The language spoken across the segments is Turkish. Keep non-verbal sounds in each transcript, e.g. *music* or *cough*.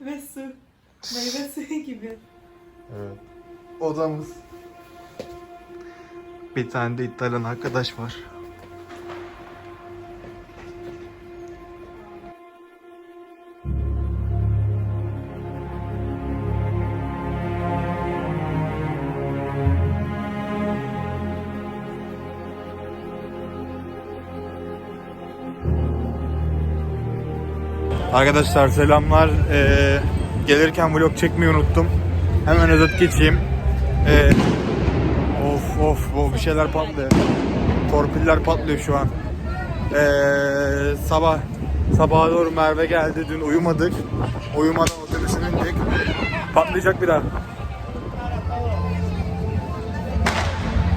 Ve su. Meyve suyu *laughs* gibi. Evet. Odamız. Bir tane de İtalyan arkadaş var. Arkadaşlar selamlar. Ee, gelirken vlog çekmeyi unuttum. Hemen özet geçeyim. Ee, of of bu bir şeyler patlıyor. Torpiller patlıyor şu an. Ee, sabah sabaha doğru Merve geldi. Dün uyumadık. Uyumadan otobüse bindik. Patlayacak bir daha.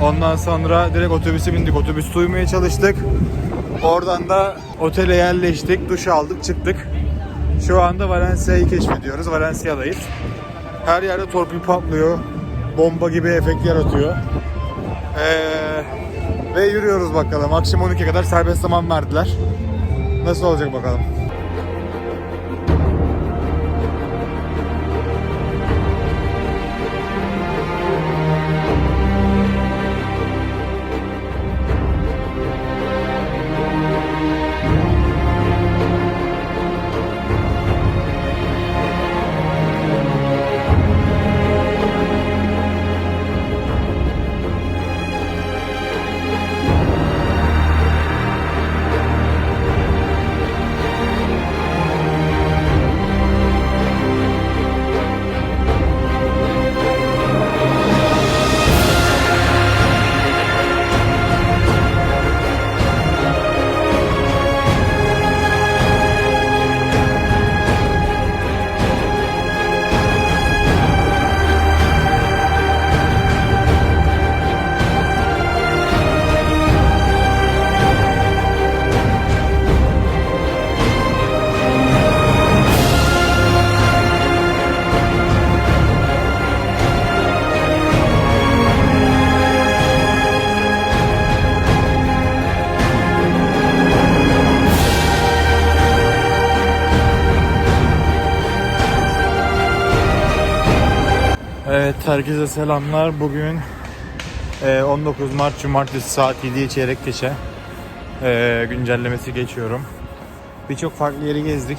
Ondan sonra direkt otobüse bindik. Otobüste uyumaya çalıştık. Oradan da otele yerleştik. Duş aldık, çıktık. Şu anda Valencia'yı keşfediyoruz. Valencia'dayız. Her yerde torpil patlıyor. Bomba gibi efekt yaratıyor. Ee, ve yürüyoruz bakalım. Akşam 12'ye kadar serbest zaman verdiler. Nasıl olacak bakalım. Herkese selamlar. Bugün e, 19 Mart Cumartesi saat 7'ye çeyrek geçe e, güncellemesi geçiyorum. Birçok farklı yeri gezdik.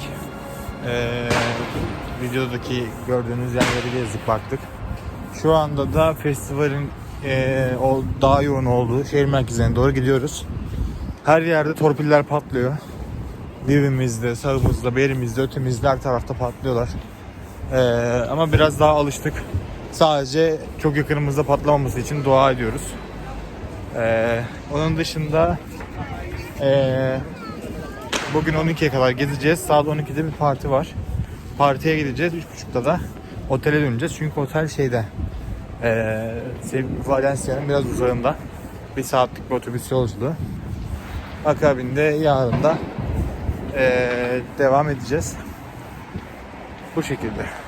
E, videodaki gördüğünüz yerleri gezdik baktık. Şu anda da festivalin e, o daha yoğun olduğu şehir merkezine doğru gidiyoruz. Her yerde torpiller patlıyor. Dibimizde, sağımızda, berimizde, ötemizde her tarafta patlıyorlar. Ee, ama biraz daha alıştık. Sadece çok yakınımızda patlamaması için dua ediyoruz. Ee, onun dışında ee, bugün 12'ye kadar gezeceğiz. Saat 12'de bir parti var. Partiye gideceğiz. 3.30'da da otele döneceğiz. Çünkü otel şeyde ee, Valencia'nın biraz uzağında. Bir saatlik bir otobüs yolculuğu. Akabinde yarın da ee, devam edeceğiz. Bu şekilde.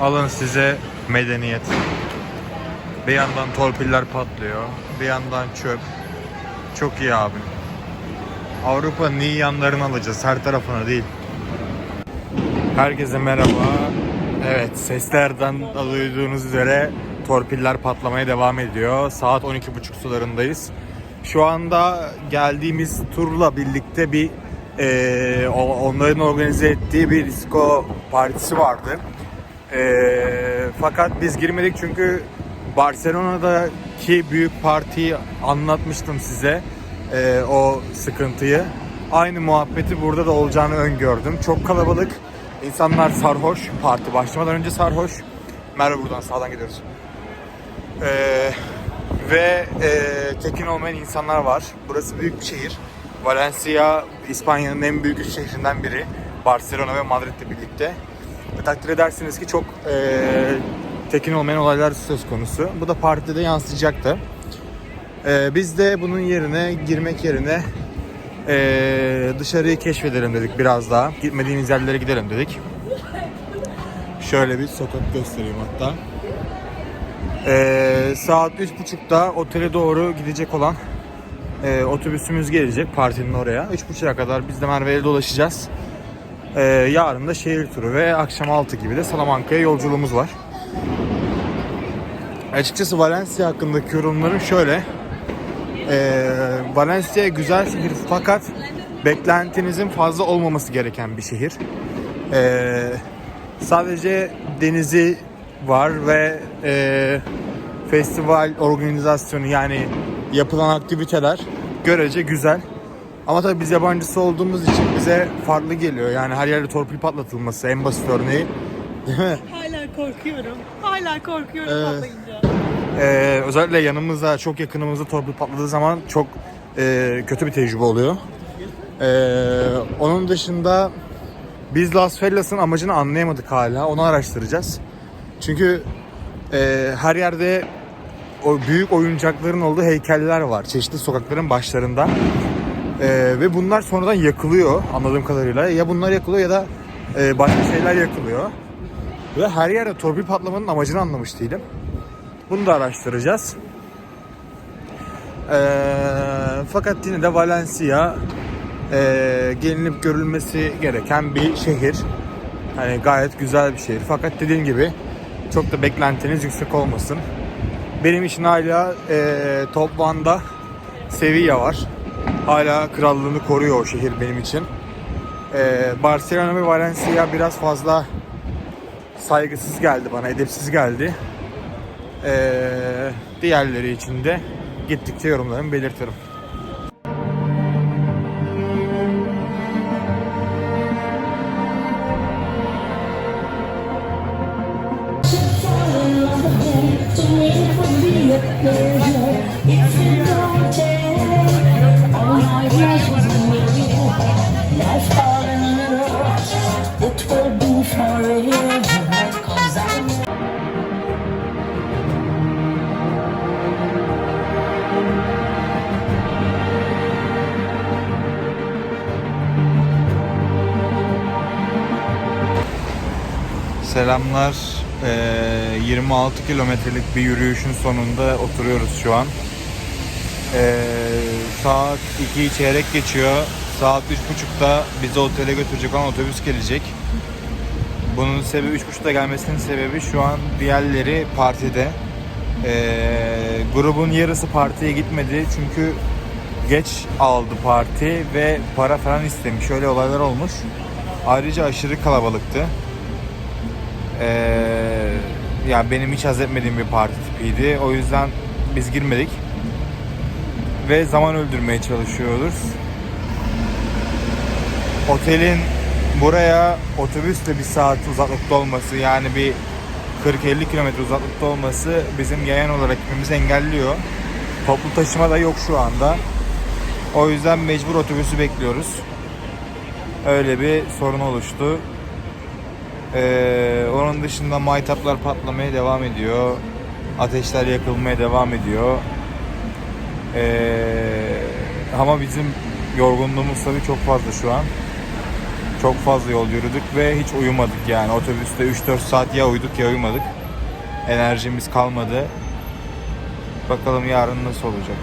Alın size medeniyet. Bir yandan torpiller patlıyor, bir yandan çöp. Çok iyi abi. Avrupa'nın iyi yanlarını alacağız, her tarafını değil. Herkese merhaba. Evet, seslerden duyduğunuz üzere torpiller patlamaya devam ediyor. Saat 12.30 sularındayız. Şu anda geldiğimiz turla birlikte bir o- onların organize ettiği bir disco partisi vardı. Eee, fakat biz girmedik çünkü Barcelona'daki büyük partiyi anlatmıştım size. Eee, o sıkıntıyı. Aynı muhabbeti burada da olacağını öngördüm. Çok kalabalık. İnsanlar sarhoş. Parti başlamadan önce sarhoş. Merve buradan sağdan gidiyoruz. Eee, ve eee, tekin olmayan insanlar var. Burası büyük bir şehir. Valencia İspanya'nın en büyük üç şehrinden biri. Barcelona ve Madrid'le birlikte. Takdir edersiniz ki çok e, tekin olmayan olaylar söz konusu. Bu da partide de yansıyacaktı. E, biz de bunun yerine girmek yerine e, dışarıyı keşfedelim dedik biraz daha. Gitmediğimiz yerlere gidelim dedik. Şöyle bir sokak göstereyim hatta. Ee, saat 3.30'da otele doğru gidecek olan e, otobüsümüz gelecek partinin oraya. 3.30'a kadar biz de Merve'yle dolaşacağız. Ee, yarın da şehir turu ve akşam 6 gibi de Salamanca'ya yolculuğumuz var. Açıkçası Valencia hakkındaki yorumlarım şöyle. Ee, Valencia güzel şehir fakat beklentinizin fazla olmaması gereken bir şehir. Ee, sadece denizi var ve e, festival organizasyonu yani yapılan aktiviteler görece güzel. Ama tabii biz yabancısı olduğumuz için bize farklı geliyor. Yani her yerde torpil patlatılması en basit örneği. Değil mi? Hala korkuyorum. Hala korkuyorum Evet. patlayınca. Ee, özellikle yanımızda çok yakınımızda torpil patladığı zaman çok e, kötü bir tecrübe oluyor. Ee, onun dışında biz Las Vegas'ın amacını anlayamadık hala. Onu araştıracağız. Çünkü e, her yerde o büyük oyuncakların olduğu heykeller var. Çeşitli sokakların başlarında. Ee, ve bunlar sonradan yakılıyor anladığım kadarıyla. Ya bunlar yakılıyor ya da e, başka şeyler yakılıyor. Ve her yerde torpil patlamanın amacını anlamış değilim. Bunu da araştıracağız. Ee, fakat yine de Valencia e, gelinip görülmesi gereken bir şehir. Hani gayet güzel bir şehir. Fakat dediğim gibi çok da beklentiniz yüksek olmasın. Benim için hala e, top 1'da Sevilla var. Hala krallığını koruyor o şehir benim için. E, Barcelona ve Valencia biraz fazla saygısız geldi bana, edepsiz geldi. Ee, diğerleri için de gittikçe yorumlarımı belirtirim. It Selamlar. Ee, 26 kilometrelik bir yürüyüşün sonunda oturuyoruz şu an. Ee, saat 2 çeyrek geçiyor. Saat 3.30'da bizi otele götürecek olan otobüs gelecek. Bunun sebebi 3.30'da gelmesinin sebebi şu an diğerleri partide. Ee, grubun yarısı partiye gitmedi çünkü geç aldı parti ve para falan istemiş. Öyle olaylar olmuş. Ayrıca aşırı kalabalıktı. Ee, yani benim hiç haz etmediğim bir parti tipiydi. O yüzden biz girmedik. Ve zaman öldürmeye çalışıyoruz. Otelin buraya otobüsle bir saat uzaklıkta olması yani bir 40-50 kilometre uzaklıkta olması bizim yayan olarak gitmemizi engelliyor. Toplu taşıma da yok şu anda. O yüzden mecbur otobüsü bekliyoruz. Öyle bir sorun oluştu. Ee, onun dışında maytaplar patlamaya devam ediyor. Ateşler yakılmaya devam ediyor. Ee, ama bizim yorgunluğumuz tabii çok fazla şu an. Çok fazla yol yürüdük ve hiç uyumadık yani. Otobüste 3-4 saat ya uyuduk ya uyumadık. Enerjimiz kalmadı. Bakalım yarın nasıl olacak.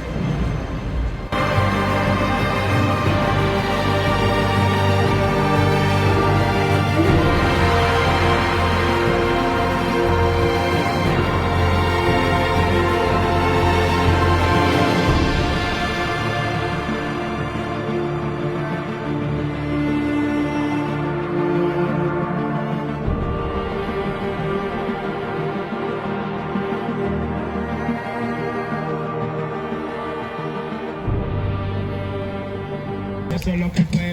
Lo que fue